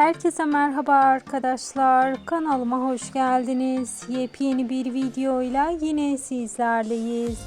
Herkese merhaba arkadaşlar. Kanalıma hoş geldiniz. Yepyeni bir videoyla yine sizlerleyiz.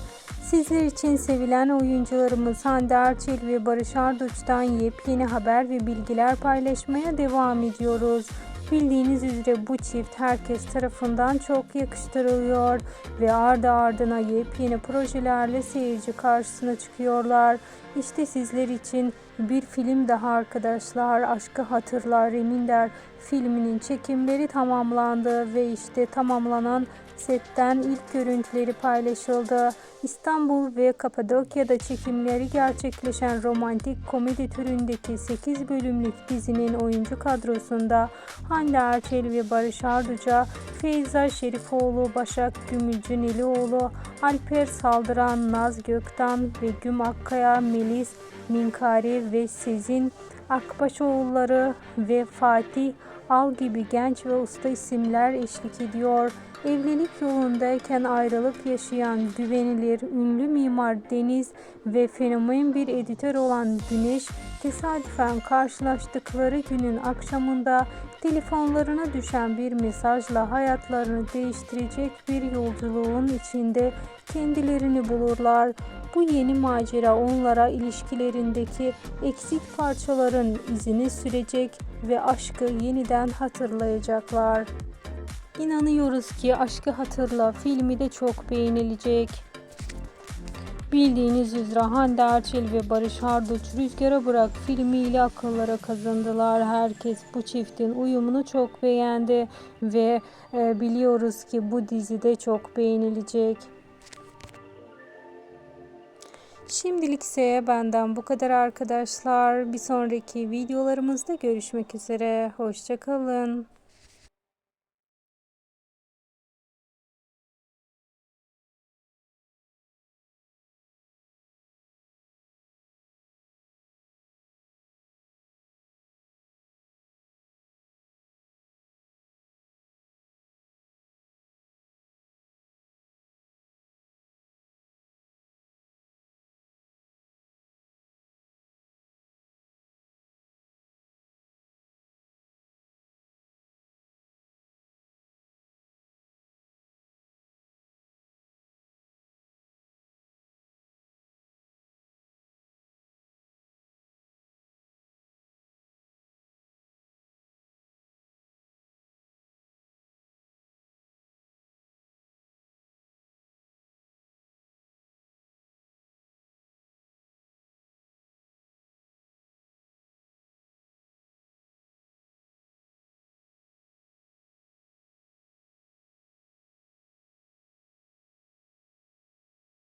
Sizler için sevilen oyuncularımız Hande Erçel ve Barış Arduç'tan yepyeni haber ve bilgiler paylaşmaya devam ediyoruz. Bildiğiniz üzere bu çift herkes tarafından çok yakıştırılıyor ve ardı ardına yepyeni projelerle seyirci karşısına çıkıyorlar. İşte sizler için bir film daha arkadaşlar. Aşkı Hatırlar Reminder filminin çekimleri tamamlandı ve işte tamamlanan setten ilk görüntüleri paylaşıldı. İstanbul ve Kapadokya'da çekimleri gerçekleşen romantik komedi türündeki 8 bölümlük dizinin oyuncu kadrosunda Hande Erçel ve Barış Arduç'a Feyza Şerifoğlu, Başak Gümülcü Nelioğlu, Alper Saldıran, Naz Göktan, Begüm Akkaya, Melis Minkari ve Sezin Akbaşoğulları ve Fatih Al gibi genç ve usta isimler eşlik ediyor. Evlilik yolundayken ayrılık yaşayan güvenilir ünlü mimar Deniz ve fenomen bir editör olan Güneş tesadüfen karşılaştıkları günün akşamında telefonlarına düşen bir mesajla hayatlarını değiştirecek bir yolculuğun içinde kendilerini bulurlar. Bu yeni macera onlara ilişkilerindeki eksik parçaların izini sürecek ve aşkı yeniden hatırlayacaklar. İnanıyoruz ki Aşkı Hatırla filmi de çok beğenilecek. Bildiğiniz üzere Hande Erçel ve Barış Arduç Rüzgara Bırak filmiyle akıllara kazandılar. Herkes bu çiftin uyumunu çok beğendi ve e, biliyoruz ki bu dizi de çok beğenilecek. Şimdilik ise benden bu kadar arkadaşlar. Bir sonraki videolarımızda görüşmek üzere. Hoşçakalın.